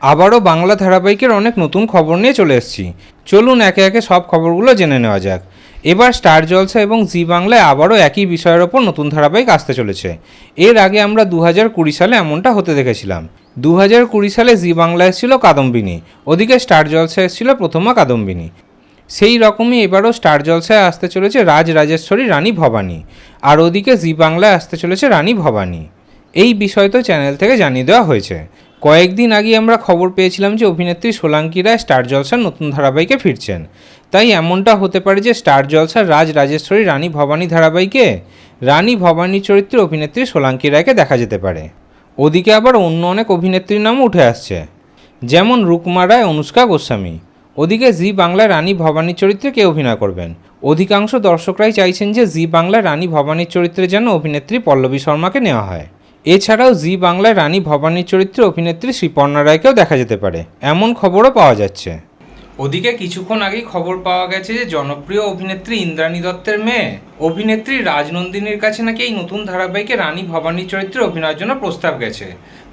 আবারও বাংলা ধারাবাহিকের অনেক নতুন খবর নিয়ে চলে এসেছি। চলুন একে একে সব খবরগুলো জেনে নেওয়া যাক। এবার স্টার জলসা এবং জি বাংলায় আবারও একই বিষয়ের ওপর নতুন ধারাবাহিক আসতে চলেছে। এর আগে আমরা দু কুড়ি সালে এমনটা হতে দেখেছিলাম। দু কুড়ি সালে জি বাংলা এসেছিল কাদম্বিনী, ওদিকে স্টার জলসা এসেছিল প্রথমা কাদম্বিনী। সেই রকমই এবারও স্টার জলসায় আসতে চলেছে রাজ রাজেশ্বরী রানী ভবানী, আর ওদিকে জি বাংলায় আসতে চলেছে রানী ভবানী। এই বিষয় তো চ্যানেল থেকে জানিয়ে দেওয়া হয়েছে। কয়েকদিন আগে আমরা খবর পেয়েছিলাম যে অভিনেত্রী সোলাঙ্কি রায় স্টার জলসার নতুন ধারাবাহিকে ফিরছেন। তাই এমনটা হতে পারে যে স্টার জলসার রাজ রাজেশ্বরী রানী ভবানী ধারাবাহিকে রানী ভবানী চরিত্রে অভিনেত্রী সোলাঙ্কি রায়কে দেখা যেতে পারে। ওদিকে আবার অন্য অনেক অভিনেত্রীর নামও উঠে আসছে। যেমন রুকমা রায়, অনুষ্কা গোস্বামী। ওদিকে জি বাংলায় রানী ভবানী চরিত্রে কে অভিনয় করবেন? অধিকাংশ দর্শকরাই চাইছেন যে জি বাংলায় রানী ভবানীর চরিত্রে যেন অভিনেত্রী পল্লবী শর্মাকে নেওয়া হয়। এছাড়াও জি বাংলায় রানী ভবানীর চরিত্রে অভিনেত্রী শ্রীপর্ণা রায়কেও দেখা যেতে পারে। এমন খবরও পাওয়া যাচ্ছে। ওদিকে কিছুক্ষণ আগেই খবর পাওয়া গেছে যে জনপ্রিয় অভিনেত্রী ইন্দ্রাণী দত্তের মেয়ে অভিনেত্রী রাজনন্দিনীর কাছে নাকি এই নতুন ধারাবাহিকে রানী ভবানীর চরিত্রে অভিনয়ের জন্য প্রস্তাব গেছে।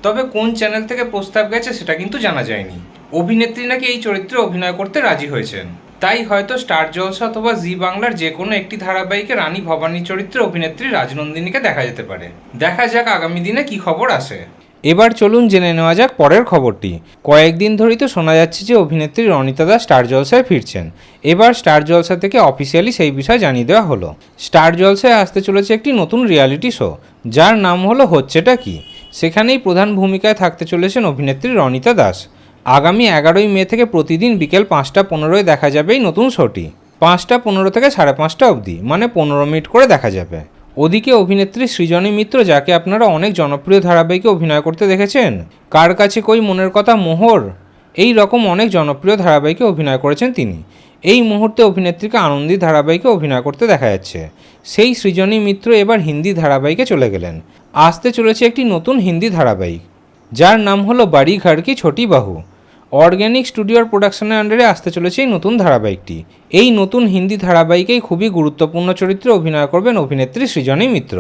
তবে কোন চ্যানেল থেকে প্রস্তাব গেছে সেটা কিন্তু জানা যায়নি। অভিনেত্রী নাকি এই চরিত্রে অভিনয় করতে রাজি হয়েছেন? তাই হয়তো স্টার জলসা অথবা জি বাংলার যে কোনো একটি ধারাবাহিকে রানী ভবানী চরিত্রে অভিনেত্রী রাজনন্দিনীকে দেখা যেতে পারে। দেখা যাক আগামী দিনে কি খবর আসে। এবার চলুন জেনে নেওয়া যাক পরের খবরটি। কয়েকদিন ধরেই তো শোনা যাচ্ছে যে অভিনেত্রী রনিতা দাস স্টার জলসায় ফিরছেন। এবার স্টার জলসা থেকে অফিসিয়ালি সেই বিষয়ে জানিয়ে দেওয়া হলো। স্টার জলসায় আসতে চলেছে একটি নতুন রিয়ালিটি শো, যার নাম হলো হচ্ছেটা কি? সেখানেই প্রধান ভূমিকায় থাকতে চলেছেন অভিনেত্রী রনিতা দাস। আগামী এগারোই মে থেকে প্রতিদিন বিকেল পাঁচটা পনেরোয় দেখা যাবে এই নতুন শোটি। পাঁচটা পনেরো থেকে সাড়ে পাঁচটা অবধি মানে পনেরো মিনিট করে দেখা যাবে। ওদিকে অভিনেত্রী সৃজনী মিত্র, যাকে আপনারা অনেক জনপ্রিয় ধারাবাহিকে অভিনয় করতে দেখেছেন, কার কাছে কই মনের কথা মোহর? এই রকম অনেক জনপ্রিয় ধারাবাহিকে অভিনয় করেছেন তিনি। এই মুহূর্তে অভিনেত্রীকে আনন্দী ধারাবাহিকে অভিনয় করতে দেখা যাচ্ছে। সেই সৃজনী মিত্র এবার হিন্দি ধারাবাহিকে চলে গেলেন। আসতে চলেছে একটি নতুন হিন্দি ধারাবাহিক, যার নাম হলো বাড়ি ঘর কি ছোটি বাহু। অর্গ্যানিক স্টুডিওর প্রোডাকশনের আন্ডারে আসতে চলেছে এই নতুন ধারাবাহিকটি। এই নতুন হিন্দি ধারাবাহিকেই খুবই গুরুত্বপূর্ণ চরিত্রে অভিনয় করবেন অভিনেত্রী সৃজনী মিত্র।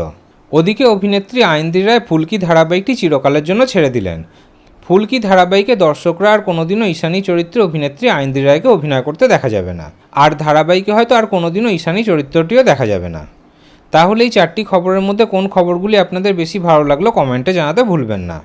ওদিকে অভিনেত্রী আইন্দ্রি রায় ফুলকি ধারাবাহিকটি চিরকালের জন্য ছেড়ে দিলেন। ফুলকি ধারাবাহিকে দর্শকরা আর কোনোদিনও ঈশানী চরিত্রে অভিনেত্রী আইন্দ্রি রায়কে অভিনয় করতে দেখা যাবে না। আর ধারাবাহিকে হয়তো আর কোনোদিনও ঈশানী চরিত্রটিও দেখা যাবে না। তাহলে এই চারটি খবরের মধ্যে কোন খবরগুলি আপনাদের বেশি ভালো লাগল কমেন্টে জানাতে ভুলবেন না।